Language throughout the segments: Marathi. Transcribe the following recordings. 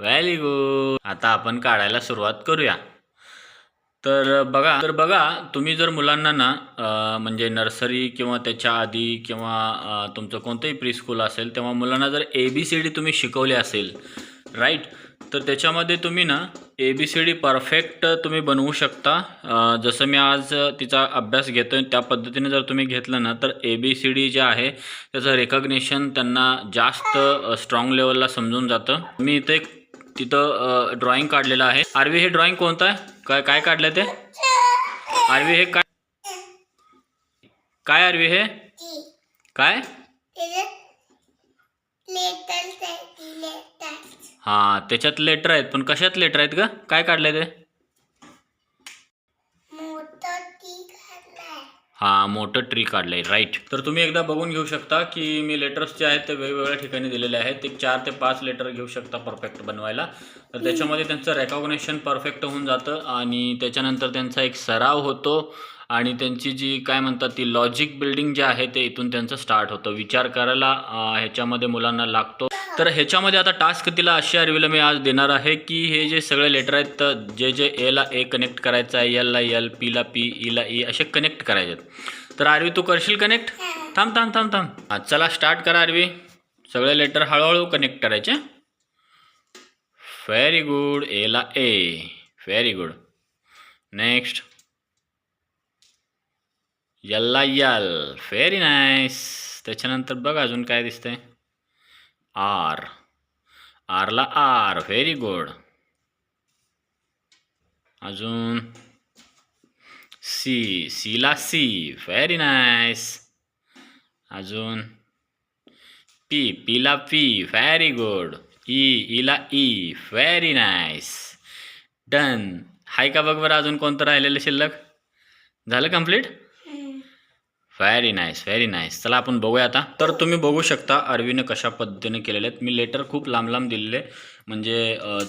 व्हेरी गुड आता आपण काढायला सुरुवात करूया. तर बघा तर बघा तुम्ही जर मुलांना ना म्हणजे नर्सरी किंवा त्याच्या आधी किंवा तुमचं कोणतंही प्री स्कूल असेल तेव्हा मुलांना जर ए बी सी डी तुम्ही शिकवले असेल राईट तर त्याच्यामध्ये तुम्ही ना A B C D perfect तुम्ही बनवू शकता. जसं मी आज तिचा अभ्यास घेतो आहे त्या पद्धतीने जर तुम्ही घेतलं ना तर ए बी सी डी जे आहे त्याचं रेकग्नेशन त्यांना जास्त स्ट्रॉंग लेवलला समजून जातं. मी इथे एक तिथं ड्रॉइंग काढलेलं आहे. आरवी हे ड्रॉइंग कोणतं आहे? काय काय काढलं ते? आरवी हे काय? काय आरवी हे? काय? हां त्याच्यात लेटर आहेत पण कशात लेटर आहेत का काय काढलंय ते? हां मोठं ट्री काढलंय राईट तर तुम्ही एकदा बघून घेऊ शकता की मी लेटर्स जे आहेत ते वेगवेगळ्या ठिकाणी दिलेले आहेत. एक चार ते पाच लेटर घेऊ शकता परफेक्ट बनवायला. तर त्याच्यामध्ये त्यांचं रेकॉग्नेशन परफेक्ट होऊन जातं आणि त्याच्यानंतर त्यांचा एक सराव होतो आणि त्यांची जी काय म्हणतात ती लॉजिक बिल्डिंग जे आहे ते इथून त्यांचं स्टार्ट होतं. विचार करायला ह्याच्यामध्ये मुलांना लागतो. तर ह्याच्यामध्ये आता टास्क तिला अशी आरवीला मी आज देणार आहे की हे जे सगळे लेटर आहेत तर जे जे एला ए कनेक्ट करायचं आहे एलला एल पीला पी ईला e ई e, असे कनेक्ट करायचे आहेत तर आरवी तू करशील कनेक्ट थांब थांब थांब थांब. हा, चला स्टार्ट करा आरवी. सगळे लेटर हळूहळू कनेक्ट करायचे. व्हेरी गुड एला ए व्हेरी गुड नेक्स्ट यल्ला यल व्हेरी नाईस त्याच्यानंतर बघ अजून काय दिसतंय. आर. आरला आर. व्हेरी गुड अजून सी सीला सी व्हेरी नाईस अजून पी पीला पी व्हेरी गुड ई ईला ई व्हेरी नाईस डन हाय का बघ बरं अजून कोणतं राहिलेलं शिल्लक? झालं complete very nice very nice चला आपण बघूया आता. तर तुम्ही बघू शकता अरवीनं कशा पद्धतीने केलेले आहेत. मी लेटर खूप लांब लांब दिलेले म्हणजे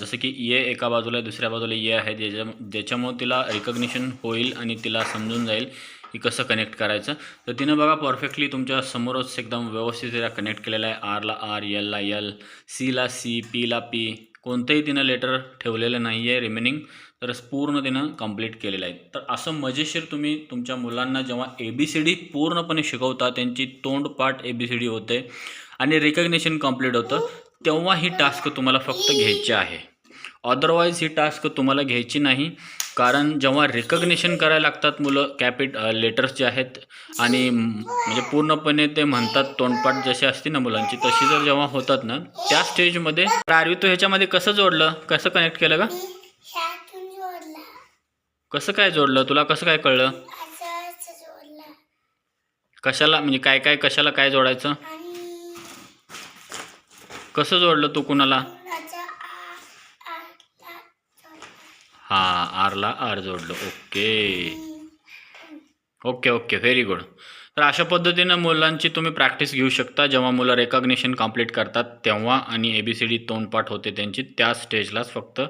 जसं की ए एका बाजूला आहे, दुसऱ्या बाजूला ए आहे. ज्याच्या ज्याच्यामुळे तिला रिकग्निशन होईल आणि तिला समजून जाईल की कसं कनेक्ट करायचं. तर तिनं बघा परफेक्टली तुमच्या समोरच एकदम व्यवस्थित कनेक्ट केलेलं आहे. आरला आर एलला एल सीला सी पीला पी कोणतंही तिनं लेटर ठेवलेलं नाही आहे रिमेनिंग तर पूर्ण तिनं कंप्लीट केलेलं आहे. तर असं मजेशीर तुम्ही तुमच्या मुलांना जेव्हा ए बी सी डी पूर्णपणे शिकवता त्यांची तोंडपाठ ए बी सी डी होते आणि रिकग्नेशन कंप्लीट होतं तेव्हा ही टास्क तुम्हाला फक्त घ्यायची आहे. अदरवाईज ही टास्क तुम्हाला घ्यायची नाही. कारण जेव्हा रिकग्नेशन करायला लागतात मुलं कॅपिट लेटर्स जे आहेत आणि म्हणजे पूर्णपणे ते म्हणतात तोंडपाठ जशी असते ना मुलांची तशी जर जेव्हा होतात ना त्या स्टेजमध्ये आरवी तू ह्याच्यामध्ये कसं जोडलं? कसं कनेक्ट केलं का कसं काय जोडलं? तुला कसं काय कळलं? कशाला म्हणजे काय काय कशाला काय जोडायचं? कसं जोडलं तू कुणाला कुणाचा आ आला जोडला हां आरला आर जोडलं. Okay. Okay okay. Very good तर अशा पद्धतीनं मुलांची तुम्ही प्रॅक्टिस घेऊ शकता. जेव्हा मुलं रेकॉग्निशन कंप्लीट करतात तेव्हा आणि ए बी सी डी तोंडपाठ होते त्यांची त्या स्टेजलाच फक्त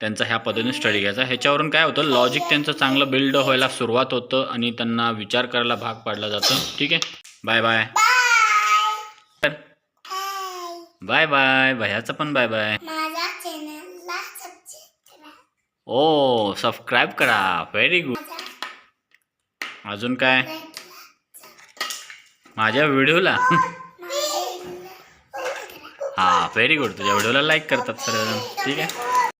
त्यांचा ह्या पद्धतीने स्टडी घ्यायचा. ह्याच्यावरून काय होतं? लॉजिक त्यांचं चांगलं बिल्ड व्हायला सुरुवात होतं आणि त्यांना विचार करायला भाग पाडला जातं. ठीक आहे? Bye bye bye bye bye भयाचं पण बाय बाय माझ्या चॅनलला सबस्क्राईब करा ओ सबस्क्राईब करा. व्हेरी गुड अजून काय? माझ्या व्हिडिओला? हां व्हेरी गुड तुझ्या व्हिडिओला लाईक करतात सर्वजण. ठीक आहे?